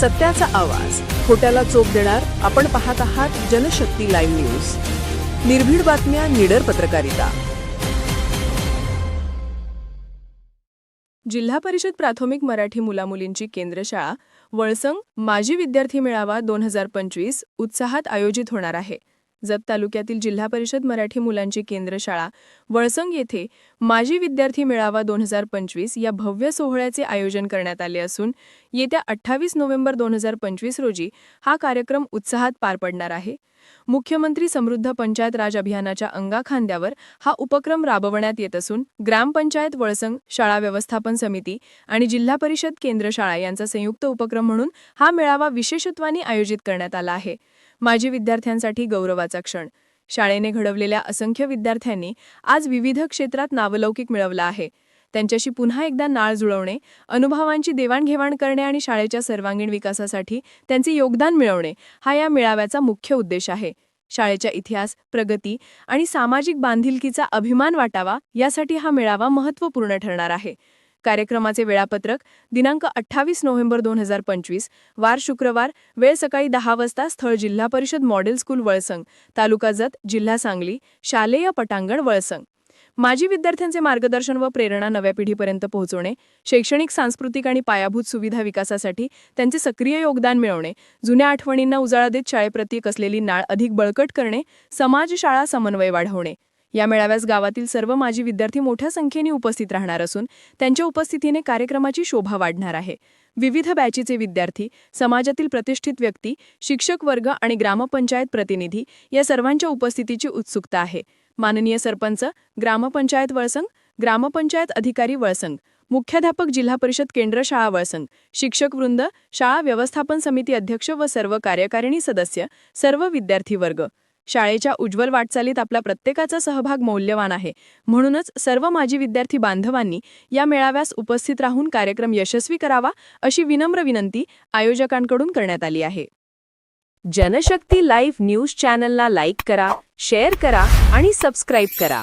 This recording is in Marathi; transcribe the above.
सत्याचा आवाज. खोट्याला चोप देणार आपण पाहत आहात जनशक्ती लाईव्ह न्यूज. निर्भीड बातम्या निडर पत्रकारिता. जिल्हा परिषद प्राथमिक मराठी मुलामुलींची केंद्रशाळा वळसंग माजी विद्यार्थी मेळावा दोन हजार पंचवीस उत्साहात आयोजित होणार आहे. जत तालुक्यातील जिल्हा परिषद मराठी मुलांची केंद्रशाळा वळसंग येथे माजी विद्यार्थी मेळावा दोन हजार पंचवीस या भव्य सोहळ्याचे आयोजन करण्यात आले असून येत्या अठ्ठावीस नोव्हेंबर दोन हजार पंचवीस रोजी हा कार्यक्रम उत्साहात पार पडणार आहे. मुख्यमंत्री समृद्ध पंचायत राज अभियानाच्या अंगाखांद्यावर हा उपक्रम राबवण्यात येत असून ग्रामपंचायत वळसंग शाळा व्यवस्थापन समिती आणि जिल्हा परिषद केंद्र शाळा यांचा संयुक्त उपक्रम म्हणून हा मेळावा विशेषत्वाने आयोजित करण्यात आला आहे. माजी विद्यार्थ्यांसाठी गौरवाचा क्षण. शाळेने घडवलेल्या असंख्य विद्यार्थ्यांनी आज विविध क्षेत्रात नावलौकिक मिळवला आहे. त्यांच्याशी पुन्हा एकदा नाळ जुळवणे अनुभवांची देवाणघेवाण करणे आणि शाळेच्या सर्वांगीण विकासासाठी त्यांचे योगदान मिळवणे हा या मेळाव्याचा मुख्य उद्देश आहे. शाळेच्या इतिहास प्रगती आणि सामाजिक बांधिलकीचा अभिमान वाटावा यासाठी हा मेळावा महत्त्वपूर्ण ठरणार आहे. कार्यक्रमाचे वेळापत्रक दिनांक अठ्ठावीस नोव्हेंबर दोन हजार पंचवीस वार शुक्रवार वेळ सकाळी दहा वाजता स्थळ जिल्हा परिषद मॉडेल स्कूल वळसंग तालुका जत जिल्हा सांगली शालेय पटांगण वळसंग. माजी विद्यार्थ्यांचे मार्गदर्शन व प्रेरणा नव्या पिढीपर्यंत पोहोचवणे शैक्षणिक सांस्कृतिक आणि पायाभूत सुविधा विकासासाठी त्यांचे सक्रिय योगदान मिळवणे जुन्या आठवणींना उजाळा देत शाळेप्रती असलेली नाळ अधिक बळकट करणे समाज शाळा समन्वय वाढवणे. या मेळाव्यास गावातील सर्व माजी विद्यार्थी मोठ्या संख्येने उपस्थित राहणार असून त्यांच्या उपस्थितीने कार्यक्रमाची शोभा वाढणार आहे. विविध बॅचीचे विद्यार्थी समाजातील प्रतिष्ठित व्यक्ती शिक्षक वर्ग आणि ग्रामपंचायत प्रतिनिधी या सर्वांच्या उपस्थितीची उत्सुकता आहे. माननीय सरपंच ग्रामपंचायत वळसंग ग्रामपंचायत अधिकारी वळसंग मुख्याध्यापक जिल्हा परिषद केंद्र शाळा वळसंग शिक्षक वृंद शाळा व्यवस्थापन समिती अध्यक्ष व सर्व कार्यकारिणी सदस्य सर्व विद्यार्थी वर्ग. शाळेच्या उज्ज्वल वाटचालीत आपला प्रत्येकाचा सहभाग मौल्यवान आहे. म्हणूनच सर्व माजी विद्यार्थी बांधवांनी या मेळाव्यास उपस्थित राहून कार्यक्रम यशस्वी करावा अशी विनम्र विनंती आयोजकांकडून करण्यात आली आहे. जनशक्ती लाईव्ह न्यूज चॅनलला लाईक करा शेअर करा आणि सबस्क्राईब करा.